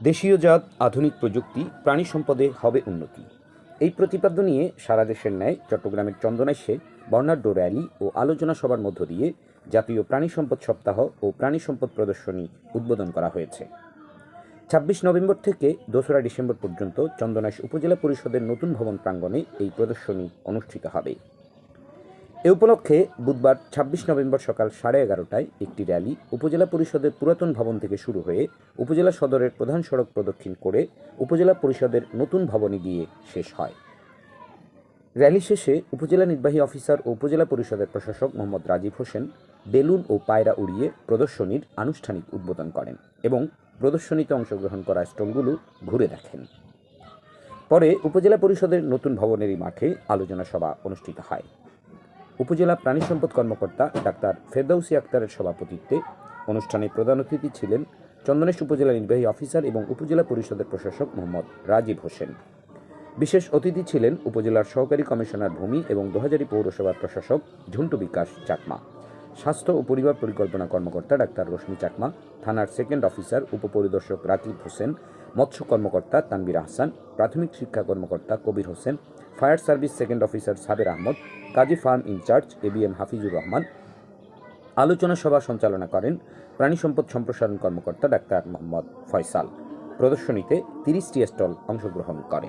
দেশীয় জাত, আধুনিক প্রযুক্তি, প্রাণী সম্পদে হবে উন্নতি। এই প্রতিপাদ্য নিয়ে সারা দেশের ন্যায় চট্টগ্রামের চন্দনাইশে বর্ণাঢ্য র্যালি ও আলোচনা সভার মধ্য দিয়ে জাতীয় প্রাণী সম্পদ সপ্তাহ ও প্রাণী সম্পদ প্রদর্শনী উদ্বোধন করা হয়েছে। ছাব্বিশ নভেম্বর থেকে দোসরা ডিসেম্বর পর্যন্ত চন্দনাইশ উপজেলা পরিষদের নতুন ভবন প্রাঙ্গণে এই প্রদর্শনী অনুষ্ঠিত হবে। উপলক্ষে বুধবার ছাব্বিশ নভেম্বর সকাল সাড়ে এগারোটায় একটি র্যালি উপজেলা পরিষদের পুরাতন ভবন থেকে শুরু হয়ে উপজেলা সদরের প্রধান সড়ক প্রদক্ষিণ করে উপজেলা পরিষদের নতুন ভবনে গিয়ে শেষ হয়। র্যালি শেষে উপজেলা নির্বাহী অফিসার ও উপজেলা পরিষদের প্রশাসক মোহাম্মদ রাজীব হোসেন বেলুন ও পায়রা উড়িয়ে প্রদর্শনীর আনুষ্ঠানিক উদ্বোধন করেন এবং প্রদর্শনীতে অংশগ্রহণ করা স্টলগুলো ঘুরে দেখেন। পরে উপজেলা পরিষদের নতুন ভবনেরই মাঠে আলোচনা সভা অনুষ্ঠিত হয়। উপজেলা প্রাণী সম্পদ কর্মকর্তা ডাক্তার ফেরদৌসি আক্তারের সভাপতিত্বে অনুষ্ঠানে প্রধান অতিথি ছিলেন চন্দনেশ উপজেলা নির্বাহী অফিসার এবং উপজেলা পরিষদের প্রশাসক মোহাম্মদ রাজীব হোসেন। বিশেষ অতিথি ছিলেন উপজেলার সহকারী কমিশনার ভূমি এবং দোহাজারি পৌরসভার প্রশাসক ঝুন্টু বিকাশ চাকমা। স্বাস্থ্য ও পরিবার পরিকল্পনা কর্মকর্তা ডাক্তার রশ্মি চাকমা, থানার সেকেন্ড অফিসার উপপরিদর্শক রাকিব হোসেন, মৎস্য কর্মকর্তা তানবির আহসান, প্রাথমিক শিক্ষা কর্মকর্তা Kabir Hossain, fire service second officer Saber Ahmed, Kazi farm incharge A B M Hafizur Rahman, আলোচনা সভা সঞ্চালনা করেন প্রাণী সম্পদ সম্প্রসারণ কর্মকর্তা ডাক্তার মোহাম্মদ ফয়সাল। প্রদর্শনীতে তিরিশটি স্টল অংশগ্রহণ করে।